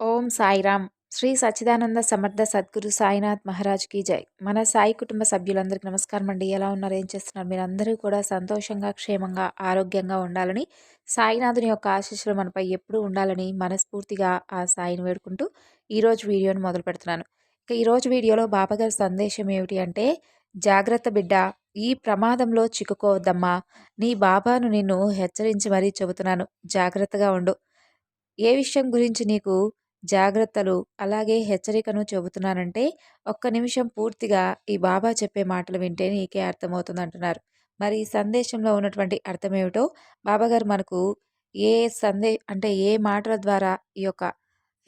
ఓం సాయిరామ్. శ్రీ సచ్చిదానంద సమర్థ సద్గురు సాయినాథ్ మహారాజ్కి జై. మన సాయి కుటుంబ సభ్యులందరికీ నమస్కారం అండి. ఎలా ఉన్నారు? ఏం చేస్తున్నారు? మీరందరూ కూడా సంతోషంగా క్షేమంగా ఆరోగ్యంగా ఉండాలని సాయినాథుని యొక్క ఆశీస్సులు మనపై ఎప్పుడూ ఉండాలని మనస్ఫూర్తిగా ఆ సాయిని వేడుకుంటూ ఈరోజు వీడియోని మొదలు పెడుతున్నాను. ఇక ఈరోజు వీడియోలో బాబాగారి సందేశం ఏమిటి అంటే జాగ్రత్త బిడ్డ ఈ ప్రమాదంలో చిక్కుకోవద్దమ్మా. నీ బాబాను నిన్ను హెచ్చరించి మరీ చెబుతున్నాను. జాగ్రత్తగా ఉండు. ఏ విషయం గురించి నీకు జాగ్రత్తలు అలాగే హెచ్చరికను చెబుతున్నానంటే ఒక్క నిమిషం పూర్తిగా ఈ బాబా చెప్పే మాటలు వింటే నీకే అర్థమవుతుంది అంటున్నారు మరి ఈ సందేశంలో ఉన్నటువంటి అర్థం ఏమిటో బాబాగారు మనకు ఏ సందే అంటే ఏ మాటల ద్వారా ఈ యొక్క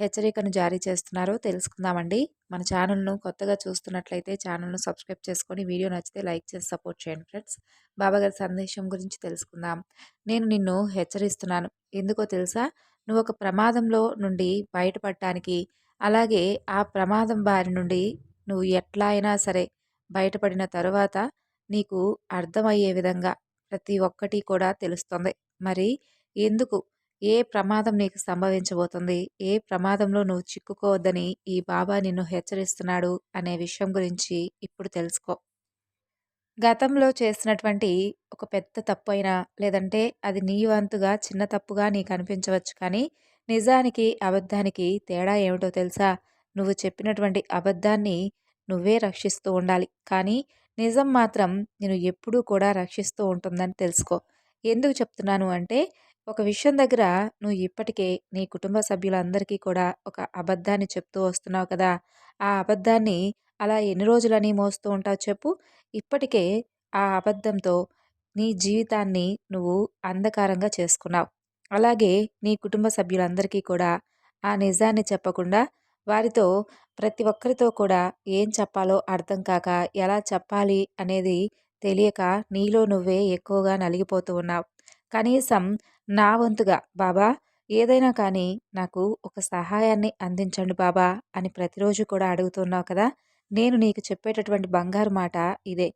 హెచ్చరికను జారీ చేస్తున్నారో తెలుసుకుందామండి. మన ఛానల్ను కొత్తగా చూస్తున్నట్లయితే ఛానల్ను సబ్స్క్రైబ్ చేసుకొని వీడియో నచ్చితే లైక్ చేసి సపోర్ట్ చేయండి ఫ్రెండ్స్. బాబాగారి సందేశం గురించి తెలుసుకుందాం. నేను నిన్ను హెచ్చరిస్తున్నాను. ఎందుకో తెలుసా? నువ్వు ఒక ప్రమాదంలో నుండి బయటపడటానికి అలాగే ఆ ప్రమాదం బారి నుండి నువ్వు ఎట్లా అయినా సరే బయటపడిన తరువాత నీకు అర్థమయ్యే విధంగా ప్రతి ఒక్కటి కూడా తెలుస్తుంది. మరి ఎందుకు? ఏ ప్రమాదం నీకు సంభవించబోతుంది? ఏ ప్రమాదంలో నువ్వు చిక్కుకోవద్దని ఈ బాబా నిన్ను హెచ్చరిస్తున్నాడు అనే విషయం గురించి ఇప్పుడు తెలుసుకో. గతంలో చేసినటువంటి ఒక పెద్ద తప్పు అయినా లేదంటే అది నీ వంతుగా చిన్న తప్పుగా నీకు అనిపించవచ్చు. కానీ నిజానికి అబద్ధానికి తేడా ఏమిటో తెలుసా? నువ్వు చెప్పినటువంటి అబద్ధాన్ని నువ్వే రక్షిస్తూ ఉండాలి. కానీ నిజం మాత్రం నేను ఎప్పుడూ కూడా రక్షిస్తూ ఉంటుందని తెలుసుకో. ఎందుకు చెప్తున్నాను అంటే ఒక విషయం దగ్గర నువ్వు ఇప్పటికే నీ కుటుంబ సభ్యులందరికీ కూడా ఒక అబద్ధాన్ని చెప్తూ వస్తున్నావు కదా! ఆ అబద్ధాన్ని అలా ఎన్ని రోజులని మోస్తూ ఉంటావు చెప్పు. ఇప్పటికే ఆ అబద్ధంతో నీ జీవితాన్ని నువ్వు అంధకారంగా చేసుకున్నావు. అలాగే నీ కుటుంబ సభ్యులందరికీ కూడా ఆ నిజాన్ని చెప్పకుండా వారితో ప్రతి ఒక్కరితో కూడా ఏం చెప్పాలో అర్థం కాక ఎలా చెప్పాలి అనేది తెలియక నీలో నువ్వే ఎక్కువగా నలిగిపోతూ ఉన్నావు. కనీసం నా వంతుగా బాబా ఏదైనా కానీ నాకు ఒక సహాయాన్ని అందించండి బాబా అని ప్రతిరోజు కూడా అడుగుతున్నావు కదా. నేను నీకు చెప్పేటటువంటి బంగారు మాట ఇదే.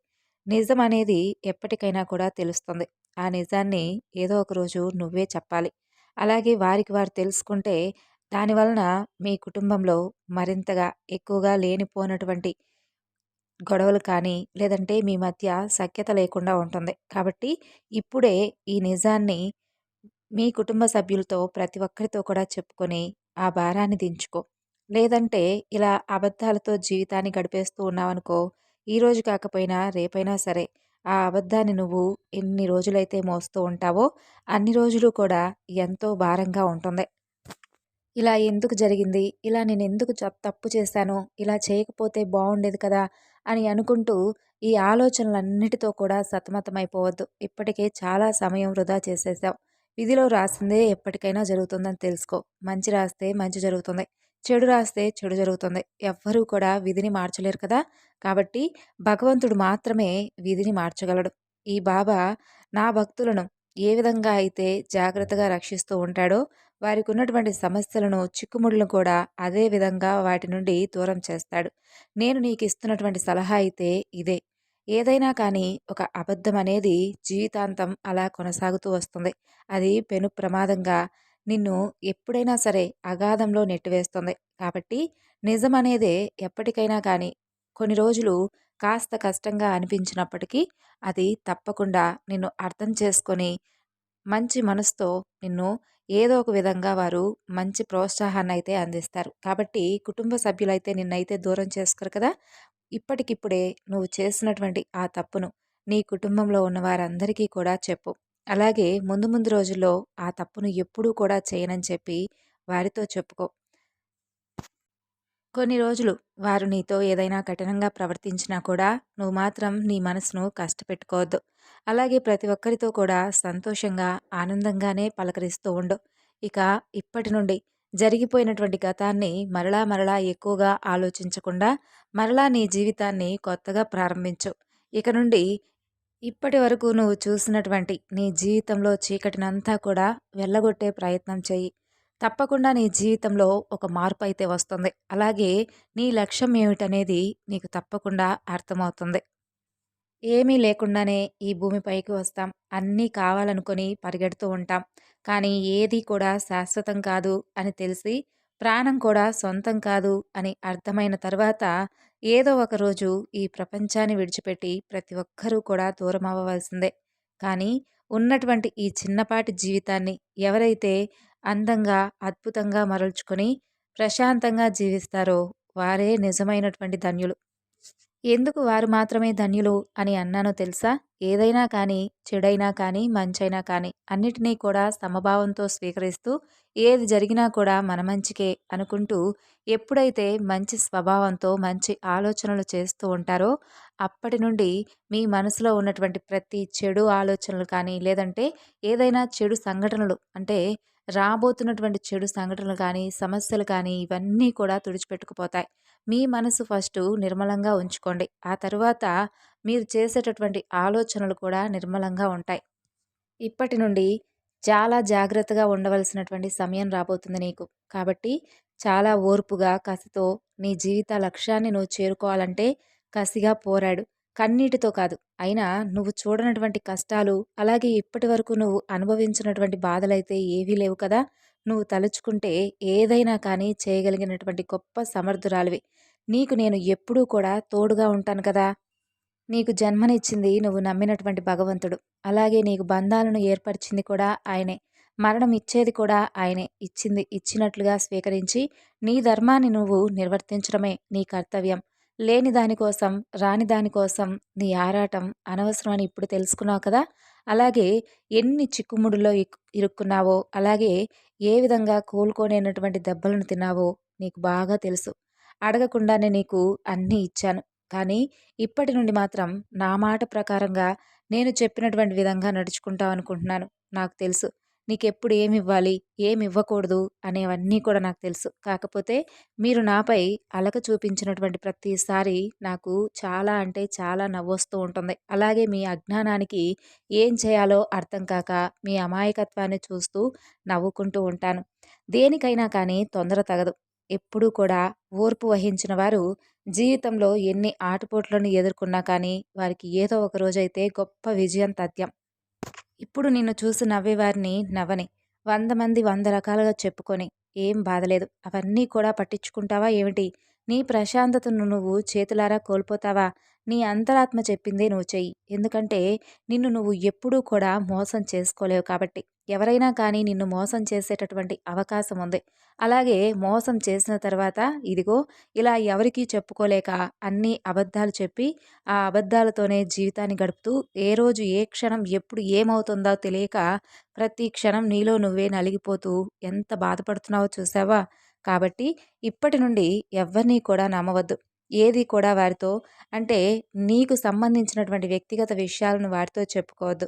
నిజం అనేది ఎప్పటికైనా కూడా తెలుస్తుంది. ఆ నిజాన్ని ఏదో ఒక రోజు నువ్వే చెప్పాలి. అలాగే వారికి వారు తెలుసుకుంటే దానివలన మీ కుటుంబంలో మరింతగా ఎక్కువగా లేనిపోనటువంటి గొడవలు కానీ లేదంటే మీ మధ్య సఖ్యత లేకుండా ఉంటుంది. కాబట్టి ఇప్పుడే ఈ నిజాన్ని మీ కుటుంబ సభ్యులతో ప్రతి ఒక్కరితో కూడా చెప్పుకొని ఆ భారాన్ని దించుకో. లేదంటే ఇలా అబద్ధాలతో జీవితాన్ని గడిపేస్తూ ఉన్నావనుకో ఈరోజు కాకపోయినా రేపైనా సరే ఆ అబద్ధాన్ని నువ్వు ఎన్ని రోజులైతే మోస్తూ ఉంటావో అన్ని రోజులు కూడా ఎంతో భారంగా ఉంటుంది. ఇలా ఎందుకు జరిగింది? ఇలా నేను ఎందుకు తప్పు చేశాను? ఇలా చేయకపోతే బాగుండేది కదా అని అనుకుంటూ ఈ ఆలోచనలన్నిటితో కూడా సతమతమైపోవద్దు. ఇప్పటికే చాలా సమయం వృధా చేసేసావు. విధిలో రాసిందే ఎప్పటికైనా జరుగుతుందని తెలుసుకో. మంచి రాస్తే మంచి జరుగుతుంది. చెడు రాస్తే చెడు జరుగుతుంది. ఎవ్వరూ కూడా విధిని మార్చలేరు కదా! కాబట్టి భగవంతుడు మాత్రమే విధిని మార్చగలడు. ఈ బాబా నా భక్తులను ఏ విధంగా అయితే జాగ్రత్తగా రక్షిస్తూ ఉంటాడో వారికి ఉన్నటువంటి సమస్యలను చిక్కుముడులను కూడా అదే విధంగా వాటి నుండి దూరం చేస్తాడు. నేను నీకు ఇస్తున్నటువంటి సలహా అయితే ఇదే. ఏదైనా కానీ ఒక అబద్ధం అనేది జీవితాంతం అలా కొనసాగుతూ వస్తుంది. అది పెను ప్రమాదంగా నిన్ను ఎప్పుడైనా సరే అగాధంలో నెట్టివేస్తుంది కాబట్టి నిజం అనేదే ఎప్పటికైనా కానీ కొన్ని రోజులు కాస్త కష్టంగా అనిపించినప్పటికీ అది తప్పకుండా నిన్ను అర్థం చేసుకొని మంచి మనసుతో నిన్ను ఏదో ఒక విధంగా వారు మంచి ప్రోత్సాహాన్ని అయితే అందిస్తారు. కాబట్టి కుటుంబ సభ్యులైతే నిన్నైతే దూరం చేసుకోరు కదా! ఇప్పటికిప్పుడే నువ్వు చేసినటువంటి ఆ తప్పును నీ కుటుంబంలో ఉన్న వారందరికీ కూడా చెప్పు. అలాగే ముందు ముందు రోజుల్లో ఆ తప్పును ఎప్పుడూ కూడా చేయనని చెప్పి వారితో చెప్పుకో. కొన్ని రోజులు వారు నీతో ఏదైనా కఠినంగా ప్రవర్తించినా కూడా నువ్వు మాత్రం నీ మనసును కష్టపెట్టుకోవద్దు. అలాగే ప్రతి ఒక్కరితో కూడా సంతోషంగా ఆనందంగానే పలకరిస్తూ ఉండు. ఇక ఇప్పటి నుండి జరిగిపోయినటువంటి గతాన్ని మరలా మరలా ఎక్కువగా ఆలోచించకుండా మరలా నీ జీవితాన్ని కొత్తగా ప్రారంభించు. ఇక నుండి ఇప్పటి వరకు నువ్వు చూసినటువంటి నీ జీవితంలో చీకటినంతా కూడా వెళ్ళగొట్టే ప్రయత్నం చెయ్యి. తప్పకుండా నీ జీవితంలో ఒక మార్పు అయితే వస్తుంది. అలాగే నీ లక్ష్యం ఏమిటనేది నీకు తప్పకుండా అర్థమవుతుంది. ఏమీ లేకుండానే ఈ భూమిపైకి వస్తాం. అన్నీ కావాలనుకొని పరిగెడుతూ ఉంటాం. కానీ ఏది కూడా శాశ్వతం కాదు అని తెలిసి ప్రాణం కూడా సొంతం కాదు అని అర్థమైన తర్వాత ఏదో ఒకరోజు ఈ ప్రపంచాన్ని విడిచిపెట్టి ప్రతి ఒక్కరూ కూడా దూరం అవ్వవలసిందే. కానీ ఉన్నటువంటి ఈ చిన్నపాటి జీవితాన్ని ఎవరైతే అందంగా అద్భుతంగా మరల్చుకొని ప్రశాంతంగా జీవిస్తారో వారే నిజమైనటువంటి ధన్యులు. ఎందుకు వారు మాత్రమే ధన్యులు అని అన్నానో తెలుసా? ఏదైనా కానీ చెడైనా కానీ మంచైనా కానీ అన్నిటినీ కూడా సమభావంతో స్వీకరిస్తూ ఏది జరిగినా కూడా మన మంచికే అనుకుంటూ ఎప్పుడైతే మంచి స్వభావంతో మంచి ఆలోచనలు చేస్తూ ఉంటారో అప్పటి నుండి మీ మనసులో ఉన్నటువంటి ప్రతి చెడు ఆలోచనలు కానీ లేదంటే ఏదైనా చెడు సంఘటనలు అంటే రాబోతున్నటువంటి చెడు సంఘటనలు కానీ సమస్యలు కానీ ఇవన్నీ కూడా తుడిచిపెట్టుకుపోతాయి. మీ మనసు ఫస్ట్ నిర్మలంగా ఉంచుకోండి. ఆ తర్వాత మీరు చేసేటటువంటి ఆలోచనలు కూడా నిర్మలంగా ఉంటాయి. ఇప్పటి నుండి చాలా జాగ్రత్తగా ఉండవలసినటువంటి సమయం రాబోతుంది నీకు. కాబట్టి చాలా ఓర్పుగా కసితో నీ జీవిత లక్ష్యాన్ని నువ్వు చేరుకోవాలంటే కసిగా పోరాడు. కన్నీటితో కాదు. అయినా నువ్వు చూడనటువంటి కష్టాలు అలాగే ఇప్పటి వరకు నువ్వు అనుభవించినటువంటి బాధలైతే ఏవీ లేవు కదా. నువ్వు తలుచుకుంటే ఏదైనా కానీ చేయగలిగినటువంటి గొప్ప సమర్థురాలివి. నీకు నేను ఎప్పుడూ కూడా తోడుగా ఉంటాను కదా. నీకు జన్మనిచ్చింది నువ్వు నమ్మినటువంటి భగవంతుడు. అలాగే నీకు బంధాలను ఏర్పరిచింది కూడా ఆయనే. మరణం ఇచ్చేది కూడా ఆయనే. ఇచ్చింది ఇచ్చినట్లుగా స్వీకరించి నీ ధర్మాన్ని నువ్వు నిర్వర్తించడమే నీ కర్తవ్యం. లేని దానికోసం రాని దానికోసం నీ ఆరాటం అనవసరం అని ఇప్పుడు తెలుసుకున్నావు కదా? అలాగే ఎన్ని చిక్కుముడులో ఇరుక్కున్నావో అలాగే ఏ విధంగా కోలుకోలేనటువంటి దెబ్బలను తిన్నావో నీకు బాగా తెలుసు. అడగకుండానే నీకు అన్నీ ఇచ్చాను. కానీ ఇప్పటి నుండి మాత్రం నా మాట ప్రకారంగా నేను చెప్పినటువంటి విధంగా నడుచుకుంటావు అనుకుంటున్నాను. నాకు తెలుసు. నీకెప్పుడు ఏమి ఇవ్వాలి ఏమి ఇవ్వకూడదు అనేవన్నీ కూడా నాకు తెలుసు. కాకపోతే మీరు నాపై అలక చూపించినటువంటి ప్రతిసారి నాకు చాలా అంటే చాలా నవ్వొస్తూ ఉంటుంది. అలాగే మీ అజ్ఞానానికి ఏం చేయాలో అర్థం కాక మీ అమాయకత్వాన్ని చూస్తూ నవ్వుకుంటూ ఉంటాను. దేనికైనా కానీ తొందర తగదు. ఎప్పుడూ కూడా ఓర్పు వహించిన వారు జీవితంలో ఎన్ని ఆటుపోట్లను ఎదుర్కొన్నా కానీ వారికి ఏదో ఒక రోజైతే గొప్ప విజయం తథ్యం. ఇప్పుడు నిన్ను చూసి నవ్వేవారిని నవ్వని. వంద మంది వంద రకాలుగా చెప్పుకొని ఏం బాధలేదు అవన్నీ కూడా పట్టించుకుంటావా ఏమిటి? నీ ప్రశాంతతను నువ్వు చేతులారా కోల్పోతావా? నీ అంతరాత్మ చెప్పిందే నువ్వు చెయ్యి. ఎందుకంటే నిన్ను నువ్వు ఎప్పుడూ కూడా మోసం చేసుకోలేవు కాబట్టి. ఎవరైనా కానీ నిన్ను మోసం చేసేటటువంటి అవకాశం ఉంది. అలాగే మోసం చేసిన తర్వాత ఇదిగో ఇలా ఎవరికీ చెప్పుకోలేక అన్ని అబద్ధాలు చెప్పి ఆ అబద్ధాలతోనే జీవితాన్ని గడుపుతూ ఏ రోజు ఏ క్షణం ఎప్పుడు ఏమవుతుందో తెలియక ప్రతి క్షణం నీలో నువ్వే నలిగిపోతూ ఎంత బాధపడుతున్నావో చూసావా? కాబట్టి ఇప్పటి నుండి ఎవరినీ కూడా నమ్మవద్దు. ఏది కూడా వారితో అంటే నీకు సంబంధించినటువంటి వ్యక్తిగత విషయాలను వారితో చెప్పుకోవద్దు.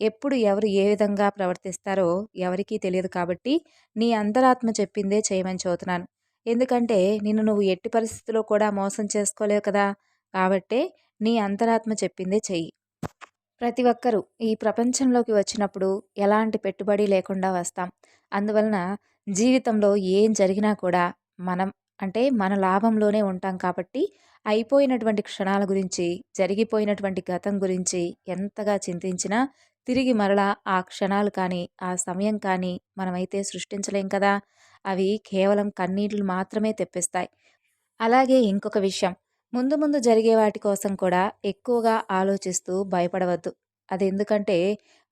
ఎప్పుడు ఎవరు ఏ విధంగా ప్రవర్తిస్తారో ఎవరికీ తెలియదు కాబట్టి నీ అంతరాత్మ చెప్పిందే చేయమని చదువుతున్నాను ఎందుకంటే నిన్ను నువ్వు ఎట్టి పరిస్థితుల్లో కూడా మోసం చేసుకోలేవు కదా. కాబట్టే నీ అంతరాత్మ చెప్పిందే చెయ్యి. ప్రతి ఒక్కరూ ఈ ప్రపంచంలోకి వచ్చినప్పుడు ఎలాంటి పెట్టుబడి లేకుండా వస్తాం. అందువలన జీవితంలో ఏం జరిగినా కూడా మనం అంటే మన లాభంలోనే ఉంటాం కాబట్టి అయిపోయినటువంటి క్షణాల గురించి జరిగిపోయినటువంటి గతం గురించి ఎంతగా చింతించినా తిరిగి మరలా ఆ క్షణాలు కానీ ఆ సమయం కానీ మనమైతే సృష్టించలేం కదా! అవి కేవలం కన్నీళ్ళు మాత్రమే తెప్పిస్తాయి. అలాగే ఇంకొక విషయం. ముందు ముందు జరిగే వాటి కోసం కూడా ఎక్కువగా ఆలోచిస్తూ భయపడవద్దు. అది ఎందుకంటే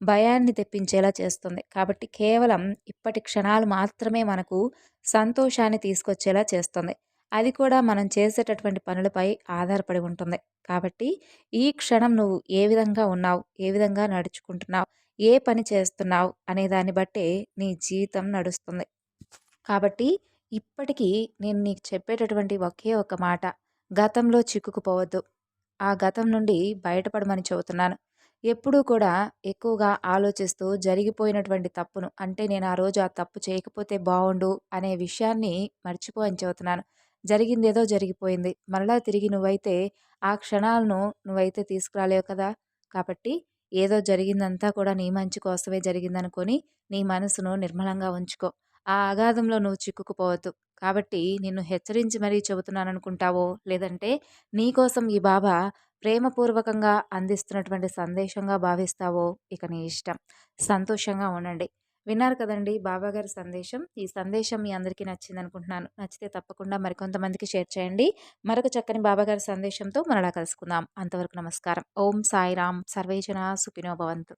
భయాన్ని తెప్పించేలా చేస్తుంది. కాబట్టి కేవలం ఇప్పటి క్షణాలు మాత్రమే మనకు సంతోషాన్ని తీసుకొచ్చేలా చేస్తుంది. అది కూడా మనం చేసేటటువంటి పనులపై ఆధారపడి ఉంటుంది. కాబట్టి ఈ క్షణం నువ్వు ఏ విధంగా ఉన్నావు ఏ విధంగా నడుచుకుంటున్నావు ఏ పని చేస్తున్నావు అనే దాన్ని బట్టే నీ జీవితం నడుస్తుంది. కాబట్టి ఇప్పటికీ నేను నీకు చెప్పేటటువంటి ఒకే ఒక మాట గతంలో చిక్కుకుపోవద్దు. ఆ గతం నుండి బయటపడమని చెబుతున్నాను. ఎప్పుడూ కూడా ఎక్కువగా ఆలోచిస్తూ జరిగిపోయినటువంటి తప్పును అంటే నేను ఆ రోజు ఆ తప్పు చేయకపోతే బాగుండు అనే విషయాన్ని మర్చిపో అని చెబుతున్నాను. జరిగిందేదో జరిగిపోయింది. మరలా తిరిగి నువ్వైతే ఆ క్షణాలను నువ్వైతే తీసుకురాలేవు కదా! కాబట్టి ఏదో జరిగిందంతా కూడా నీ మంచి కోసమే జరిగిందనుకొని నీ మనసును నిర్మలంగా ఉంచుకో. ఆ అగాధంలో నువ్వు చిక్కుకుపోవద్దు. కాబట్టి నిన్ను హెచ్చరించి మరీ చెబుతున్నాను అనుకుంటావో లేదంటే నీకోసం ఈ బాబా ప్రేమపూర్వకంగా అందిస్తున్నటువంటి సందేశంగా భావిస్తావో ఇక నీ ఇష్టం. సంతోషంగా ఉండండి. విన్నారు కదండి బాబాగారి సందేశం. ఈ సందేశం మీ అందరికీ నచ్చింది అనుకుంటున్నాను నచ్చితే తప్పకుండా మరికొంతమందికి షేర్ చేయండి. మరొక చక్కని బాబాగారి సందేశంతో మరలా కలుసుకుందాం. అంతవరకు నమస్కారం. ఓం సాయిరామ్ సర్వేజన సుఖినో భవంతు.